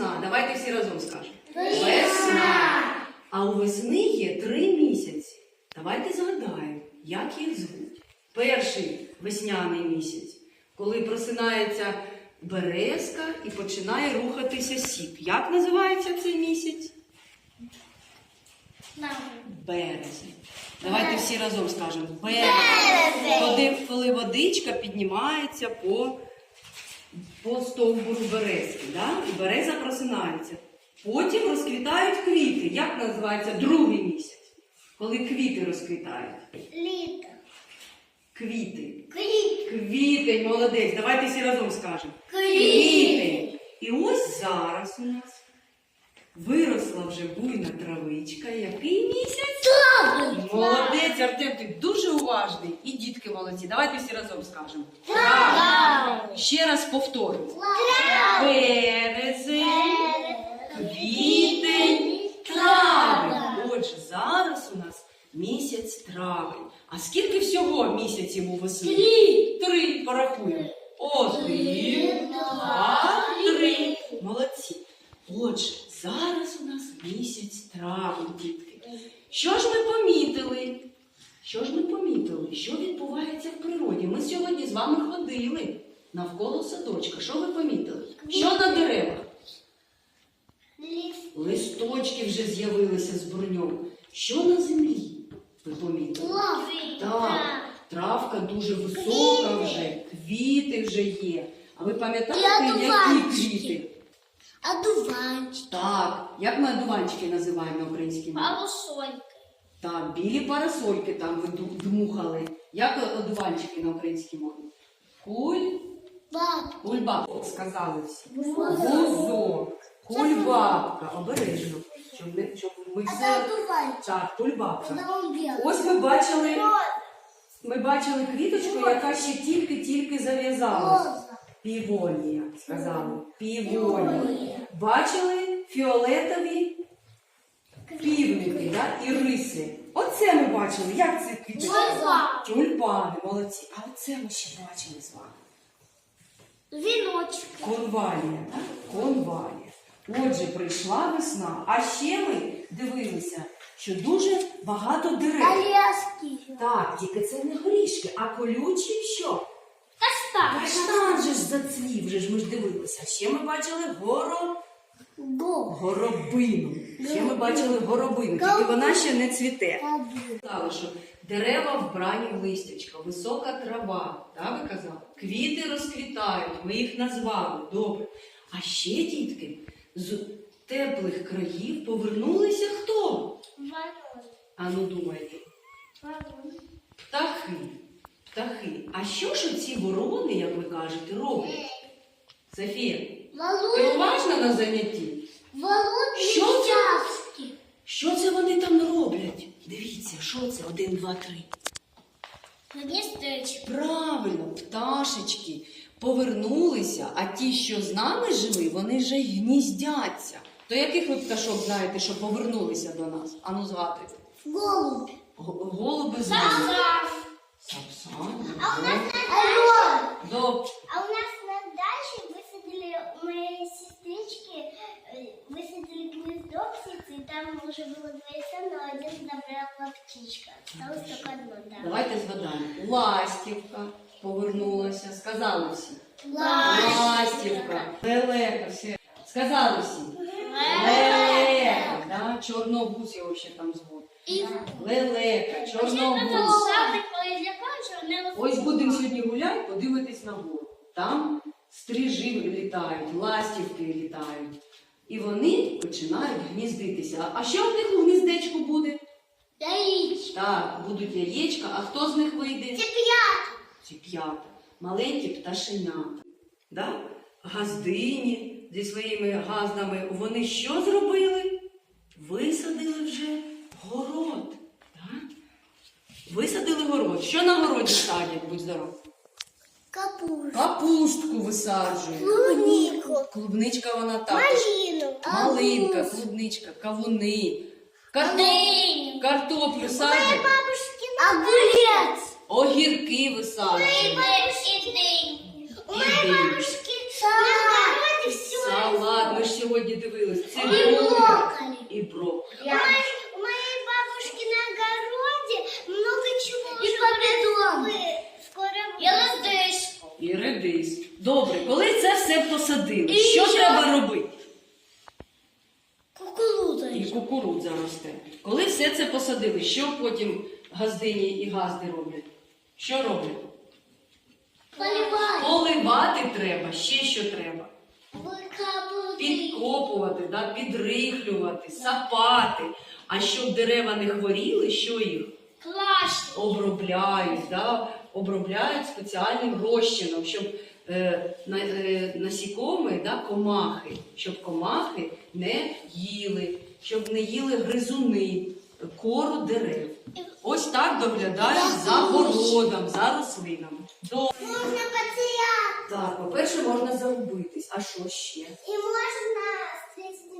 Весна. Давайте всі разом скажемо. Весна. А у весни є три місяці. Давайте згадаємо, як їх звуть. Перший весняний місяць, коли просинається березка і починає рухатися сік. Як називається цей місяць? Березень. Давайте всі разом скажемо березень. Коли, коли водичка піднімається по, по стовбуру березки, да? і береза просинається. Потім розквітають квіти. Як називається другий місяць? Коли квіти розквітають. Літо. Квіти. Крик. Квітень, молодець. Давайте всі разом скажемо. Квітень. І ось зараз у нас виросла вже буйна травичка. Який місяць? Молодець, Артем, ти дуже уважний. І дітки молодці. Давайте всі разом скажемо. Травень. Ще раз повторю. Березень, квітень, травень. Отже, зараз у нас місяць травень. А скільки всього місяців у весни? Три. Порахуємо. Один, два, три. Молодці. Отже, зараз у нас місяць травень, дітки. Що ж ми помітили? Що ж ми помітили? Що відбувається в природі? Ми сьогодні з вами ходили навколо садочка. Що ви помітили? Що на деревах? Листочки вже з'явилися з броньом. Що на землі? Ви помітили? Так, травка дуже висока вже, квіти вже є. А ви пам'ятаєте, які квіти? Одуванчик. Так, як ми одуванчики називаємо на українській мові? Так, білі парасольки там дмухали. Як одуванчики на українській мові? Куль, Баб. кульбабка, сказали всі. Вузок, кульбабка, обережно. Щоб, не, щоб ми все... Так, кульбабка. Ось ми бачили, ми бачили квіточку, яка ще тільки-тільки зав'язалась. Півонія, сказали. Півонія. Бачили фіолетові півники да? і риси. Оце ми бачили. Як це? Тюльпани. Тюльпани, молодці. А оце ми ще бачили з вами. Віночки. Конвалія, так? Конвалія. Отже, прийшла весна. А ще ми дивилися, що дуже багато дерев. Аляски. Так, тільки це не горішки, а колючі що? Каштан. Каштан же ж зацвів, вже ж ми ж дивилися. Ще ми бачили горо... Бог. горобину. Ще ми бачили горобину, тільки вона ще не цвіте. Казали, що дерева вбрані в листячка, висока трава, так ви казали? Квіти розквітають, ми їх назвали, добре. А ще, дітки, з теплих країв повернулися хто? Ворон. А ну думайте, Ворон. птахи. Птахи. А що ж оці ворони, як ви кажете, роблять? Софія, ти уважна на занятті? Що це? Що це вони там роблять? Дивіться, що це? Один, два, три. Гніздечко. Правильно, пташечки повернулися, а ті, що з нами жили, вони вже й гніздяться. То яких ви пташок знаєте, що повернулися до нас? Ану згадуйте. Голубь. Г- Голуби знають. Савсав. Сапсан. А у нас орел. До... А у птичка. Осталось только одно, да. Давайте згадаємо. Ластівка повернулася. Сказали всі. Ластівка. Лелека. Все. Сказали всі. Лелека. Да? Чорнобус його ще там звуть. Лелека, чорнобус. Ось будемо сьогодні гуляти, подивитись на гору. Там стрижі літають, ластівки літають. І вони починають гніздитися. А що в них у гніздечку буде? Яичко. Так, будуть яєчка, а хто з них вийде? Цыплят. Ціп'ята. Маленькі пташенята. Да? Газдині зі своїми газдами. Вони що зробили? Висадили вже город. Так? Висадили город. Що на городі садять, будь здоров? Капусту. Капустку висаджують. Клубнику. Клубничка вона також. Малину. Малинка, Арбуз. клубничка, кавуни. Картоп... Дыню. Картоплю садять. бабушкин огурец. Огірки висаджують. бабушки дынь. У моей дынь. бабушки на огороде все. Салат, ми ж сьогодні дивились. И Цибуля Що треба робити? Кукуруза. І кукурудза росте. Коли все це посадили, що потім газдині і газди роблять? Що роблять? Поливай. Поливати треба, ще що треба. Підкопувати, да, підрихлювати, сапати. А щоб дерева не хворіли, що їх? Классно. обробляють, да, обробляють спеціальним розчином, щоб насікоми, да, комахи, щоб комахи не їли, щоб не їли гризуни, кору дерев. Ось так доглядають за городом, за рослинами. До... Можно потерять. Так, по-перше, можна загубитись. А що ще? Можно встретить.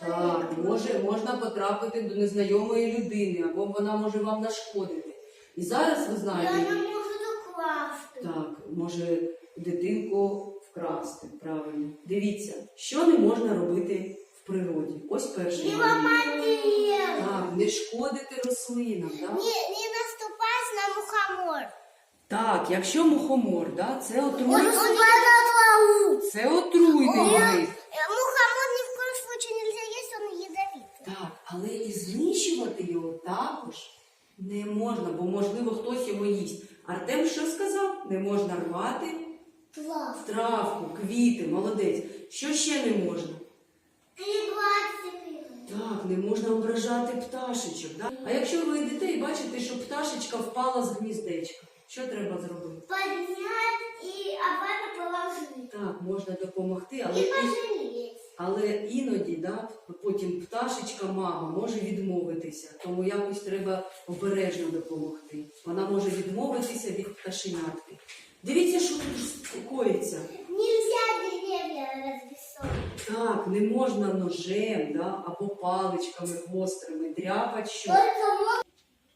Так, може, можна потрапити до незнайомої людини, або вона може вам нашкодити. І зараз ви знаєте. она может украсть. Так, може дитинку вкрасти, правильно. Дивіться, що не можна робити в природі. Ось перший. Не. Так, не шкодити рослинам. Да? Не, не наступать на мухомор. Так, якщо мухомор, да, це Он, отруй... он ловут. це отруйний гриз. Мухомор ни в коем случае нельзя есть, он ядовитый. Так, але і знищувати його також не можна, бо можливо хтось його їсть. Артем що сказав? Не можна рвати Плав. травку, квіти, молодець. Що ще не можна? Так, не можна ображати пташечок. Да? А якщо ви йдете і бачите, що пташечка впала з гніздечка, що треба зробити? Поднять и обратно положить. Так, можна допомогти, але, і- але іноді да, потім пташечка мама може відмовитися, тому якось треба обережно допомогти. Вона може відмовитися від пташенятки. Дивіться, що тут коїться. Нельзя деревья развесовывать. Так, не можна ножем да, або паличками гострими дряпати що. Только можно...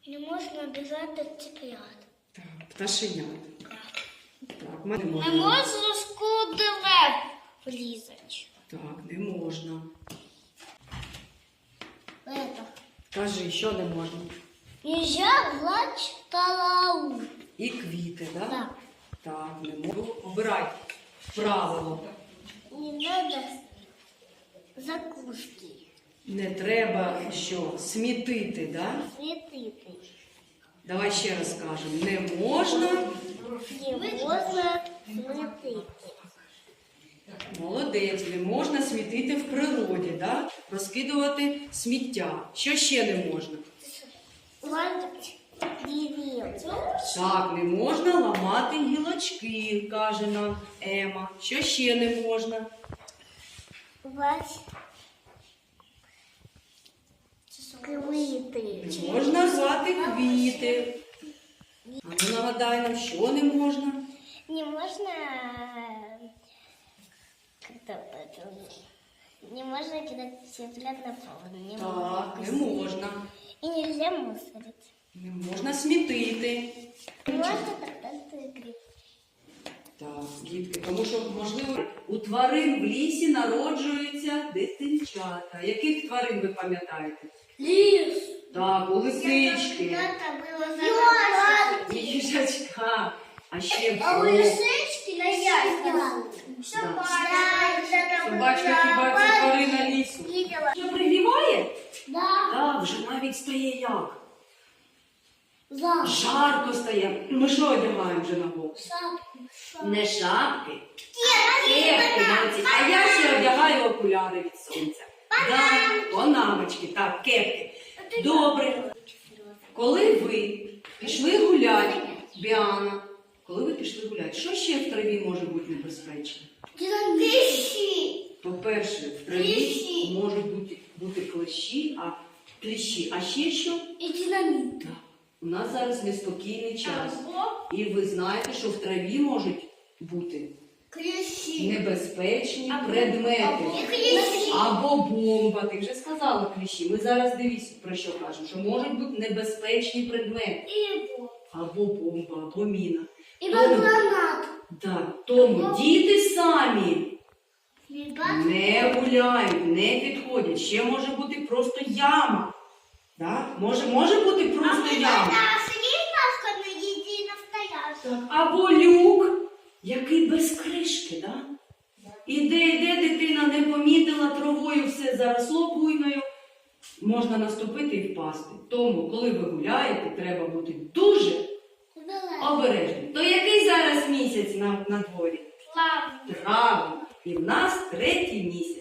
Не можно обижать от цыплят. Так, пташенят. Так, ми не Не можна. можно с дерев влізати. Так, не можна. Это. Кажи, що не можна? Нельзя гладь талау. І квіти, да? Так. Так, не можна. Обирай правило. Не надо закуски. Не треба що? Смітити, да? Цветы. Давай ще раз скажемо. Не можна. Не можно цветы. Молодець, не можна смітити в природі, да? розкидувати сміття. Що ще не можна? Деревья. Так, не можна ламати гілочки, каже нам Ема. Що ще не можна? Рвать квіти. Не можна рвати квіти. А ну нагадай нам, що не можна? Не можно... Как-то. Не можно кидать цыплят на пол. Не Так, не можно. можна. И нельзя мусорить. Не можна смітити. Не тогда играть. Так, дітки, тому що, можливо, у тварин в лісі народжуються дитинчата. Яких тварин ви пам'ятаєте? Лис. Так, у лисички, їжачка, а ще А у лисички на яйцах. собачка хіба це тварина лісу. Вже пригріває? Да. Так, вже навіть стає як? За. Жарко стає. Ми що одягаємо вже на голову? Шапку. Не шапки, кепки, молодці. А я ще одягаю окуляри від сонця. Да, панамочки, так, кепки. Добре. Коли ви пішли гуляти, Біана, коли ви пішли гуляти, що ще в траві може бути небезпечно? Клещи. По-перше, в траві можуть бути, бути клещі, а кліщі. А ще що? И динамит. Так. У нас зараз неспокійний час. І ви знаєте, що в траві можуть бути Клещи. небезпечні предмети. И клещи. Або бомба, ти вже сказала кліщі. Ми зараз дивись про що кажемо, що можуть бути небезпечні предмети. И Або бомба, або міна. Тому, гранат. да, тому діти самі не гуляють, не підходять. Ще може бути просто яма. Да? Може, може бути просто яма. Або люк, який без кришки, да? Іде, іде дитина, не помітила травою, все заросло буйною. Можна наступити і впасти. Тому, коли ви гуляєте, треба бути дуже обережним. То який зараз місяць на, на дворі? Славно. Травень. І в нас третій місяць.